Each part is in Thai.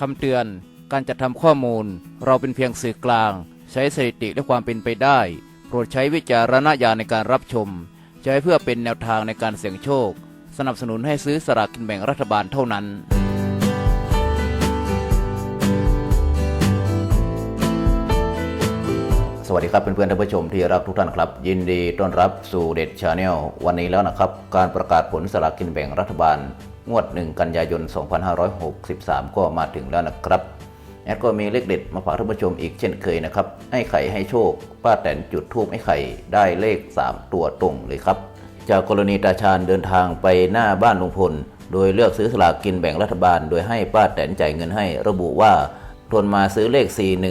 คำเตือน การจัดทำข้อมูล เราเป็นเพียงสื่อกลาง ใช้สถิติและความเป็นไปได้ โปรดใช้วิจารณญาณในการรับชม ใช้เพื่อเป็นแนวทางในการเสี่ยงโชค สนับสนุนให้ซื้อสลากกินแบ่งรัฐบาลเท่านั้นสวัสดีครับเพื่อนๆท่านผู้ชมที่รักทุกท่านครับ ยินดีต้อนรับสู่เด็ดชาแนลวันนี้แล้วนะครับ การประกาศผลสลากกินแบ่งรัฐบาล งวด 1 กันยายน 2563 ก็มาถึงแล้วนะครับแอดก็มีเลขเด็ดมาฝากท่านผู้ชมอีกเช่นเคยนะครับให้ไข่ให้โชค ป้าแตนจุดทูบให้ไข่ได้เลข 3 ตัวตรงเลยครับ จากกรณีตาชาญเดินทางไปหน้าบ้านลุงพล โดยเลือกซื้อสลากกินแบ่งรัฐบาล โดยให้ป้าแตนจ่ายเงินให้ ระบุว่าทนมาซื้อเลข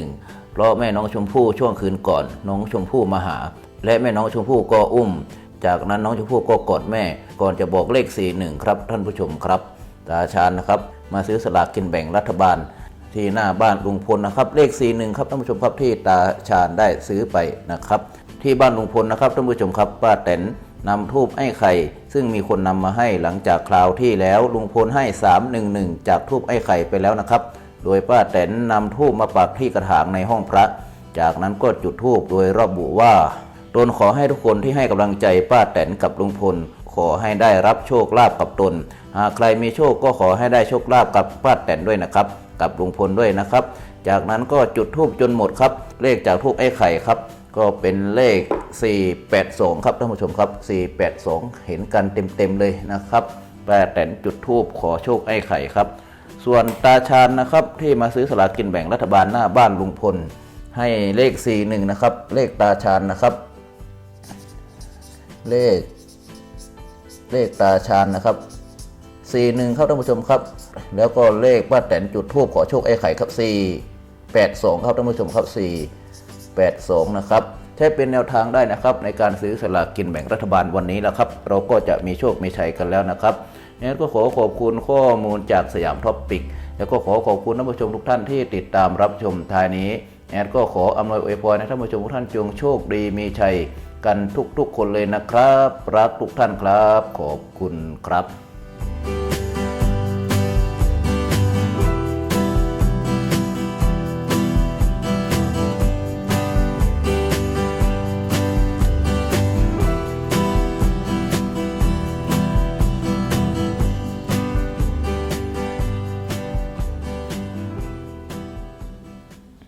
41เพราะแม่น้องชมพู่ช่วงคืนก่อน น้องชมพู่มาหา และแม่น้องชมพู่ก็อุ้ม จากนั้นน้องชมพู่ก็กอดแม่ ก่อนจะบอกเลข 41 ครับท่านผู้ชมครับ ตาชาญนะครับมาซื้อสลากกินแบ่งรัฐบาล ที่หน้าบ้านลุงพลนะครับ เลข 41 ครับท่านผู้ชมครับที่ตาชาญได้ซื้อไปนะครับ ที่บ้านลุงพลนะครับท่านผู้ชมครับป้าแตนนำทูบไอ้ไข่ ซึ่งมีคนนำมาให้หลังจากคราวที่แล้วลุงพลให้ 311 จากทูบไอ้ไข่ไปแล้วนะครับ โดยป้าแตนนำทูบมาปักที่กระถางในห้องพระ จากนั้นก็จุดทูบโดยระบุว่า ตนขอให้ทุกคนที่ให้กำลังใจป้าแตนกับลุงพล ขอให้ได้รับโชคลาภกับตน หากใครมีโชคก็ขอให้ได้โชคลาภกับป้าแตนด้วยนะครับ กับลุงพลด้วยนะครับ จากนั้นก็จุดทูบจนหมดครับ เลขจากทูบไอ้ไข่ครับ ก็เป็นเลข 482 ครับท่านผู้ชมครับ 482 เห็นกันเต็มๆเลยนะครับป้าแตนจุดทูบขอโชคไอ้ไข่ครับ ส่วนตาชาญนะครับที่มาซื้อสลากกินแบ่งรัฐบาลหน้าบ้านลุงพล ให้เลข 41 นะครับ เลขตาชาญนะครับ เลข เลขตาชาญนะครับ41ครับท่านผู้ชมครับ แล้วก็เลขป้าแตนจุดทูบขอโชคไอ้ไข่ครับ482ครับท่านผู้ชมครับ482นะครับใช้เป็นแนวทางได้นะครับ ในการซื้อสลากกินแบ่งรัฐบาลวันนี้แล้วครับ เราก็จะมีโชคมีชัยกันแล้วนะครับงั้นก็ขอขอบคุณข้อมูลจากสยามท็อปปิก แล้วก็ขอขอบคุณท่านผู้ชมทุกท่านที่ติดตามรับชมท้ายนี้แอดก็ขออำนวยอวยพรให้ท่านผู้ชมทุกท่านจงโชคดีมีชัย กันทุกๆคนเลยนะครับ รักทุกท่านครับ ขอบคุณครับ